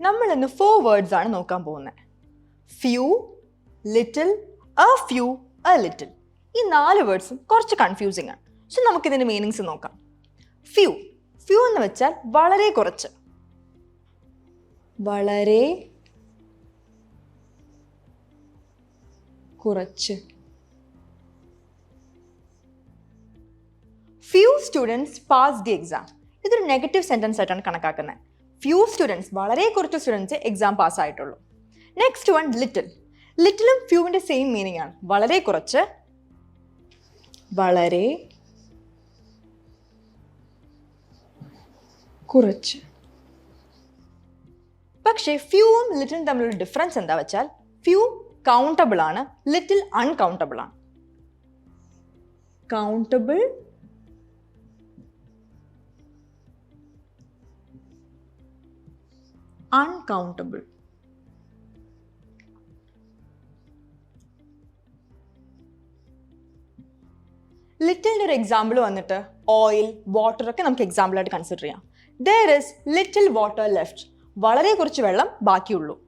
നമ്മൾ ഇന്ന് four words ആണ് നോക്കാൻ പോകുന്നത് few little a few a little ഈ നാല് വേർഡ്സും കുറച്ച് കൺഫ്യൂസിങ് ആണ്. പക്ഷെ നമുക്കിതിന്റെ മീനിങ്സ് നോക്കാം. ഫ്യൂ ഫ്യൂ എന്ന് വെച്ചാൽ വളരെ കുറച്ച്. വളരെ കുറച്ച്. Few students pass the exam ഇതൊരു നെഗറ്റീവ് സെന്റൻസ് ആയിട്ടാണ് കണക്കാക്കുന്നത് ഫ്യൂ സ്റ്റുഡൻസ് വളരെ കുറച്ച് സ്റ്റുഡൻസ് എക്സാം പാസ് ആയിട്ടുള്ളൂ. നെക്സ്റ്റ് വൺ ലിറ്റിൽ ലിറ്റിലും ഫ്യൂവിന്റെ സെയിം മീനിങ് ആണ്. വളരെ കുറച്ച് വളരെ കുറച്ച്. പക്ഷേ ഫ്യൂവും ലിറ്റിലും തമ്മിലുള്ള ഡിഫറൻസ് എന്താ വെച്ചാൽ ഫ്യൂ കൗണ്ടബിൾ ആണ് ലിറ്റിൽ അൺകൗണ്ടബിൾ ആണ്. Countable uncountable. ലിറ്റിലിന്റെ ഒരു എക്സാമ്പിൾ വന്നിട്ട് ഓയിൽ വാട്ടർ ഒക്കെ നമുക്ക് എക്സാമ്പിൾ ആയിട്ട് കൺസിഡർ ചെയ്യാം. There is little water left വളരെ കുറച്ച് വെള്ളം ബാക്കിയുള്ളൂ.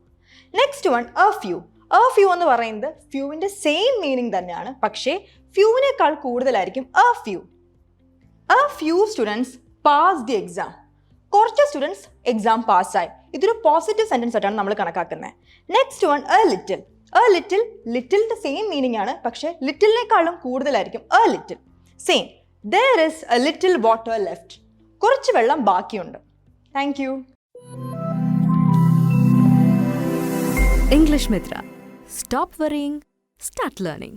Next one a few a few എന്ന് പറയുന്നത് ഫ്യൂവിന്റെ സെയിം മീനിങ് തന്നെയാണ്. പക്ഷേ ഫ്യൂവിനേക്കാൾ കൂടുതലായിരിക്കും a few a few students pass the exam കുറച്ച് സ്റ്റുഡൻസ് എക്സാം പാസ്സായി ഇതൊരു പോസിറ്റീവ് സെന്റൻസ് ആയിട്ടാണ് നമ്മൾ കണക്കാക്കുന്നത്. Next one a little a little ലിറ്റിലിന്റെ same meaning ആണ് പക്ഷേ ലിറ്റിലിനേക്കാളും കൂടുതലായിരിക്കും a little same there is a little water left കുറച്ച് വെള്ളം ബാക്കിയുണ്ട്. Thank you English Mitra stop worrying start learning.